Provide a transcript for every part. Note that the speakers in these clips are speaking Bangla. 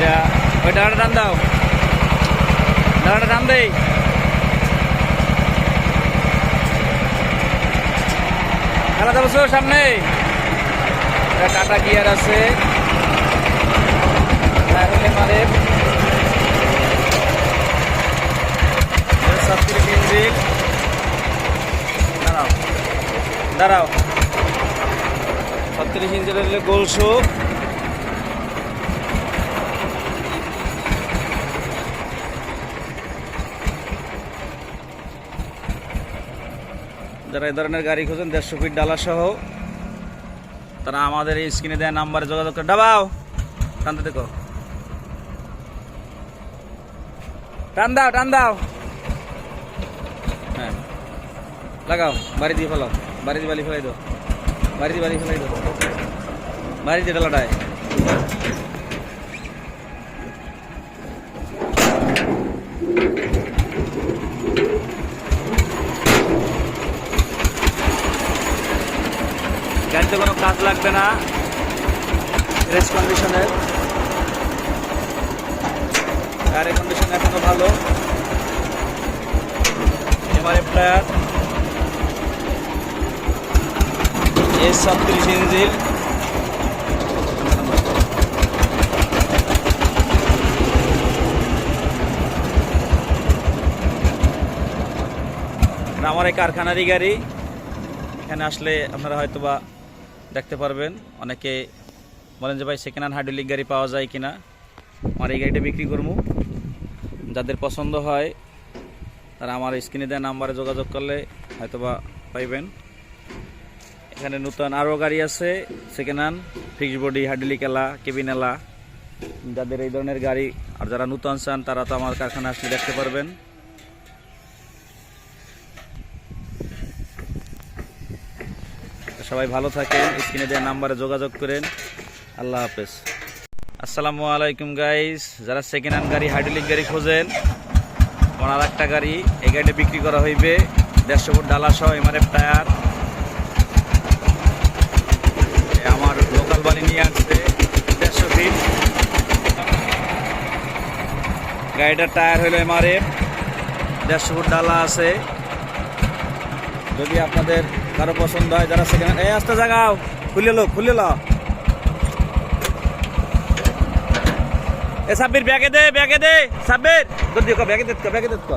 এটা, ওই টান দাও। ডানাটা টান দেই। সামনে। এটা টাটা গিয়ার আছে। মারে। সাতত্রিশ দাঁড়াও। দাঁড়াও। ছত্রিশ ইঞ্চির গোল শো। যারা এই ধরনের গাড়ি খোঁজেন দেড়শো ফিট ডালা সহ তারা আমাদের এই স্ক্রিনে দেওয়া নাম্বারে যোগাযোগ করে। ডাবাও টানতে দেখো। টান দাও টান দাও। হ্যাঁ। লাগাও, বাড়ি দিয়ে ফেলাও। বাড়ি দিয়ে বালি ফেলাই দাও। বাড়ি দিয়ে বালি ফেলাই দাও। বাড়ি দিয়ে ডালাটায়। গাড়িতে কোনো কাজ লাগবে না। রেস কন্ডিশনের গাড়ির কন্ডিশন এখনও ভালো। এমআরএফ টায়ার এস ছত্রিশ ইঞ্জিন আমার এই কারখানারই গাড়ি। এখানে আসলে আপনারা হয়তো বা দেখতে পারবেন। অনেকে বলেন যে ভাই, সেকেন্ড হ্যান্ড হাইড্রোলিক গাড়ি পাওয়া যায় কিনা? আমার এই গাড়িটা বিক্রি করব। যাদের পছন্দ হয়, তারা আমার স্ক্রিনে দেওয়া নাম্বারে যোগাযোগ করলে হয়তো বা পাইবেন। এখানে নতুন আরও গাড়ি আছে, second hand fixed body hydraulic এলা কেবিন এলা। যাদের এই ধরনের গাড়ি, আর যারা নতুন চান, তারা তো আমার কারখানা আসলে দেখতে পারবেন। সবাই ভালো থাকেন, স্ক্রিনে দেওয়া নাম্বারে যোগাযোগ করেন। আল্লাহ হাফেজ। আসসালামু আলাইকুম গাইস যারা সেকেন্ড হ্যান্ড গাড়ি হাইড্রোলিক গাড়ি খোঁজেন, পনেরো লাখ গাড়ি, এই গাড়িটা বিক্রি করা হইবে। দেড়শো ফুট ডালা সহ এমআরএফ টায়ার। আমার লোকাল বাড়ি নিয়ে আসছে দেড়শো ফিট গাড়িটার টায়ার হইল এমআরএফ। দেড়শো ফুট ডালা আছে। যদি আপনাদের কারও পছন্দ হয়, যারা সেখানে এই আসতে জাগাও, খুলে লো খুলে লো। এ সাব্বির, ব্যাগে দে ব্যাগে দে, সাব্বির। দিও ব্যাগে দে ব্যাগে দে তো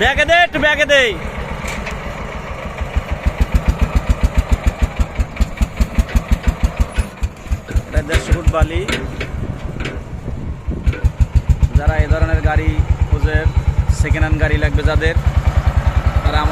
ব্যাগে দে, একটু ব্যাগে দে। দেড়শো ফুট বালি। যারা এ ধরনের গাড়ি খুঁজে সেকেন্ড হ্যান্ড গাড়ি লাগবে যাদের তারা আমার